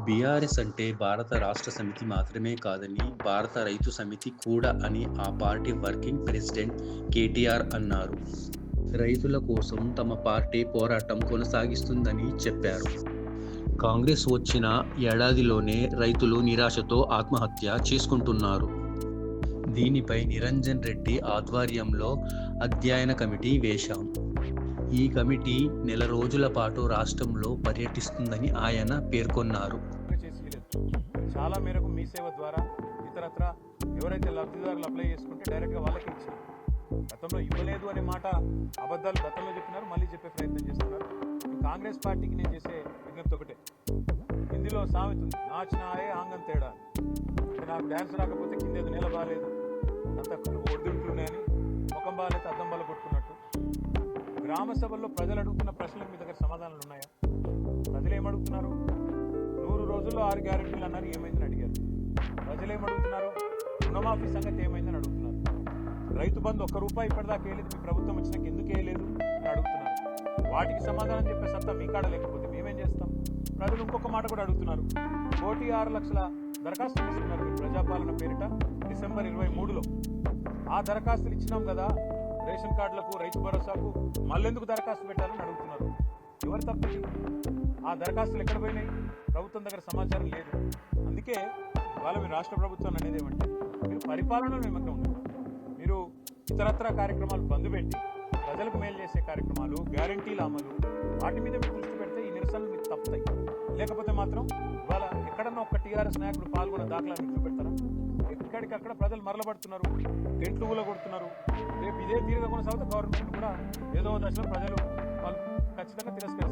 BRS అంటే భారత రాష్ట్ర సమితి మాత్రమే కాదని భారత రైతు సమితి కూడా అని ఆ పార్టీ వర్కింగ్ ప్రెసిడెంట్ కేటీఆర్ అన్నారు. రైతుల కోసం తమ పార్టీ పోరాటం కొనసాగిస్తుందని చెప్పారు. కాంగ్రెస్ వచ్చిన ఏడాదిలోనే రైతులు నిరాశతో ఆత్మహత్య చేసుకుంటున్నారు. దీనిపై నిరంజన్ రెడ్డి ఆధ్వర్యంలో అధ్యయన కమిటీ వేశాం. ఈ కమిటీ నెల రోజుల పాటు రాష్ట్రంలో పర్యటిస్తుందని ఆయన పేర్కొన్నారు. చేసి చాలా మేరకు మీ సేవ ద్వారా ఇతరత్ర ఎవరైతే లబ్ధిదారులు అప్లై చేసుకుంటే డైరెక్ట్గా వాళ్ళకి ఇచ్చారు. గతంలో ఇవ్వలేదు అనే మాట అబద్ధాలు గతంలో చెప్పినారు మళ్ళీ చెప్పే ప్రయత్నం చేస్తున్నారు. కాంగ్రెస్ పార్టీకి నేను చేసే విజ్ఞప్తి ఒకటే. హిందీలో సామెత ఉంది నాచినాయే ఆంగం తేడా నాకు డ్యాన్స్ రాకపోతే కింద నిలబాలేదు నేల బాగాలేదు. అంత గ్రామ సభల్లో ప్రజలు అడుగుతున్న ప్రశ్నలకు మీ దగ్గర సమాధానాలు ఉన్నాయా ప్రజలు ఏమడుగుతున్నారు నూరు రోజుల్లో ఆరు గ్యారెంటీలు అన్నారు ఏమైందని అడిగారు. ప్రజలు ఏమడుగుతున్నారు రుణమాఫీ సంగతి ఏమైందని అడుగుతున్నారు. రైతు బంధు ఒక్క రూపాయి ఇప్పటిదాకా వేయలేదు మీ ప్రభుత్వం వచ్చినాక ఎందుకు వేయలేదు అని అడుగుతున్నారు. వాటికి సమాధానం చెప్పే సత్తా మీ కాడ లేకపోతే మేమేం చేస్తాం? ప్రజలు ఇంకొక మాట కూడా అడుగుతున్నారు. కోటి ఆరు లక్షల దరఖాస్తులు ఇస్తున్నారు మీరు ప్రజాపాలన పేరిట డిసెంబర్ ఇరవై మూడులో. ఆ దరఖాస్తులు ఇచ్చినాం కదా రేషన్ కార్డులకు రైతు భరోసాకు మళ్ళెందుకు దరఖాస్తు పెట్టాలని అడుగుతున్నారు. ఎవరు తప్పింది ఆ దరఖాస్తులు ఎక్కడ పోయినాయి? ప్రభుత్వం దగ్గర సమాచారం లేదు. అందుకే ఇవాళ మీ రాష్ట్ర ప్రభుత్వం అనేది ఏమంటే మీరు పరిపాలనలో నిమగ్నం ఉన్నారు మీరు ఇతరత్ర కార్యక్రమాలు బంద్ పెట్టి ప్రజలకు మేలు చేసే కార్యక్రమాలు గ్యారంటీల అమలు వాటి మీద మీరు దృష్టి పెడితే ఈ నిరసనలు మీకు తప్పుతాయి. లేకపోతే మాత్రం ఇవాళ ఎక్కడన్నా ఒక టీఆర్ఎస్ నాయకుడు పాల్గొన్న దాఖలా మీరు చూపెడతారా? ఎక్కడికక్కడ ప్రజలు మరలబడుతున్నారు. టెంట్లు ఊల కొడుతున్నారు రేపు ఇదే తీరుగా కొనసాగితే గవర్నమెంట్ కూడా ఏదో దశలో ప్రజలు వాళ్ళు ఖచ్చితంగా తిరస్కరిస్తారు.